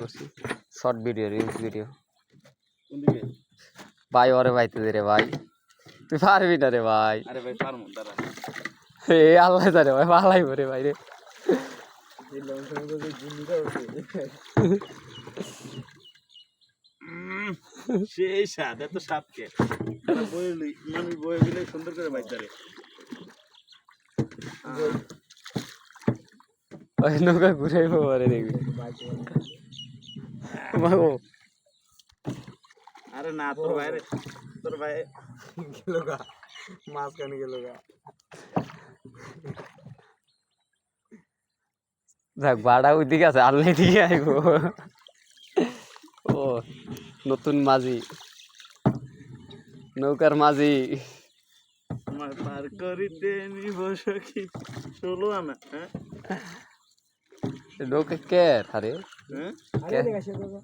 করছি short video reels video ভাই ওরে ভাইতে দে রে ভাই। তুই পারবি না রে ভাই। আরে ভাই পারমু দাঁড়া। এ আল্লাহ জানে ভাই ভালাই রে ভাই রে। সেই স্বাদ এত স্বাদকে। দিলে সুন্দর করে বাইর ধরে। নৌকা ঘুরাইব পারে দেখবি। মাগো আরে না তোর বাইরে তোর ভাই গেল গা মাঝখানে গেল গা দেখ বাড়া ওইদিকে আছে আল্লাহ দিকে আইব ও নতুন মাঝি নৌকার মাঝি আমার পার করিতে নিব সখী ষোলো আনা হ্যাঁ নৌকা কে আরে 嗯？还有那个小哥哥。